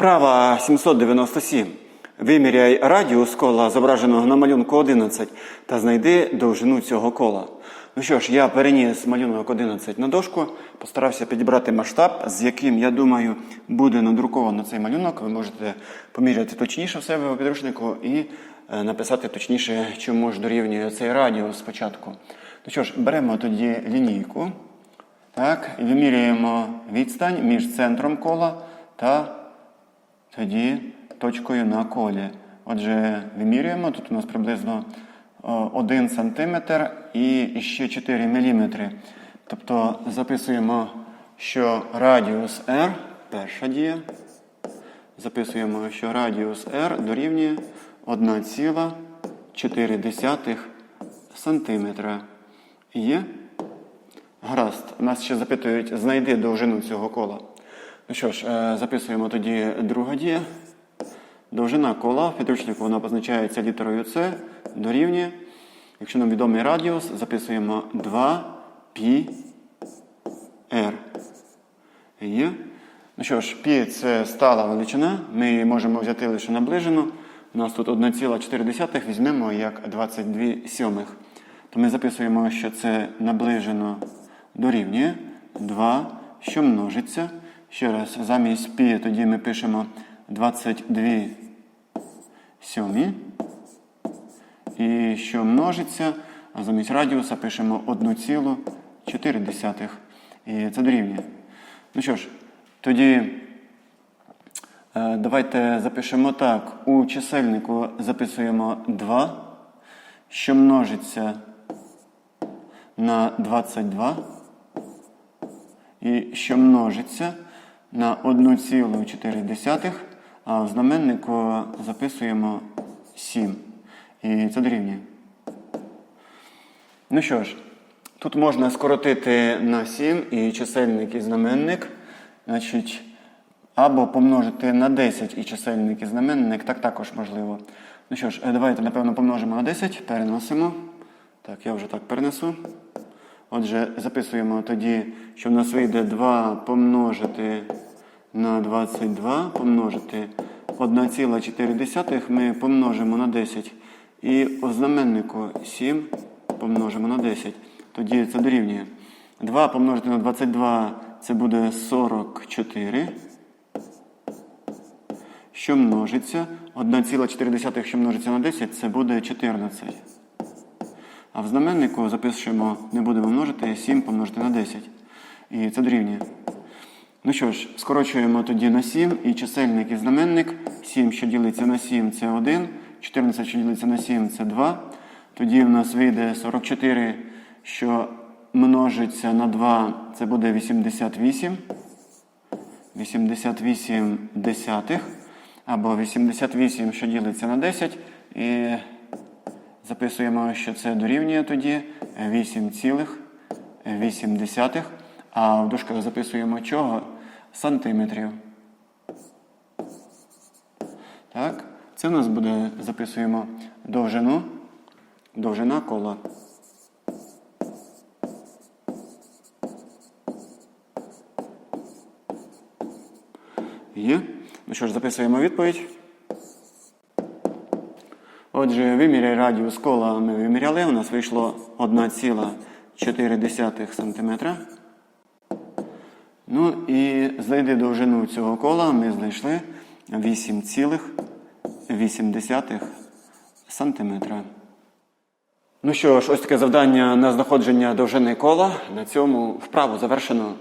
Вправа 797. Виміряй радіус кола, зображеного на малюнку 11, та знайди довжину цього кола. Ну що ж, я переніс малюнок 11 на дошку, постарався підібрати масштаб, з яким, я думаю, буде надруковано цей малюнок. Ви можете поміряти точніше в себе у підручнику і е, написати точніше, чому ж дорівнює цей радіус спочатку. Ну що ж, беремо тоді лінійку. Так, і вимірюємо відстань між центром кола та тоді точкою на колі. Отже, вимірюємо. Тут у нас приблизно 1 см і ще 4 мм. Тобто записуємо, що радіус R, перша дія. Записуємо, що радіус R дорівнює 1,4 см. Є? Гаразд. Нас ще запитують, знайди довжину цього кола. Ну що ж, е, записуємо тоді друга дія. Довжина кола в підручнику вона позначається літерою С, дорівнює. Якщо нам відомий радіус, записуємо 2πr. Є. Ну що ж, π це стала величина. Ми її можемо взяти лише наближену. У нас тут 1,4 візьмемо як 22 сьомих. То ми записуємо, що це наближено дорівнює 2, що множиться. Ще раз, замість π тоді ми пишемо 22 сьомі. І що множиться, а замість радіуса пишемо 1,4. І це дорівнює. Ну що ж, тоді е, давайте запишемо так. У чисельнику записуємо 2, що множиться на 22. І що множиться на 1,4, а в знаменнику записуємо 7. І це дорівнює. Ну що ж, тут можна скоротити на 7 і чисельник і знаменник. Значить, або помножити на 10 і чисельник і знаменник, так також можливо. Ну що ж, е, давайте, напевно, помножимо на 10, переносимо. Так, я вже так перенесу. Отже, записуємо тоді, що в нас вийде 2 помножити на 22, помножити 1,4 ми помножимо на 10. І у знаменнику 7 помножимо на 10. Тоді це дорівнює. 2 помножити на 22 це буде 44. Що множиться? 1,4, що множиться на 10, це буде 14. А в знаменнику запишемо, не будемо множити, 7 помножити на 10. І це дорівнює. Ну що ж, скорочуємо тоді на 7 і чисельник і знаменник. 7, що ділиться на 7, це 1. 14, що ділиться на 7, це 2. Тоді в нас вийде 44, що множиться на 2, це буде 88. 88 десятих. Або 88, що ділиться на 10. І записуємо, що це дорівнює тоді 8,8. А в дужках записуємо чого? Сантиметрів. Так, це у нас буде, записуємо довжину, довжина кола. Є. Ну що ж, записуємо відповідь. Отже, виміряй радіус кола ми виміряли. У нас вийшло 1,4 см. Ну і знайди довжину цього кола ми знайшли 8,8 см. Ну що ж, ось таке завдання на знаходження довжини кола. На цьому вправу завершено.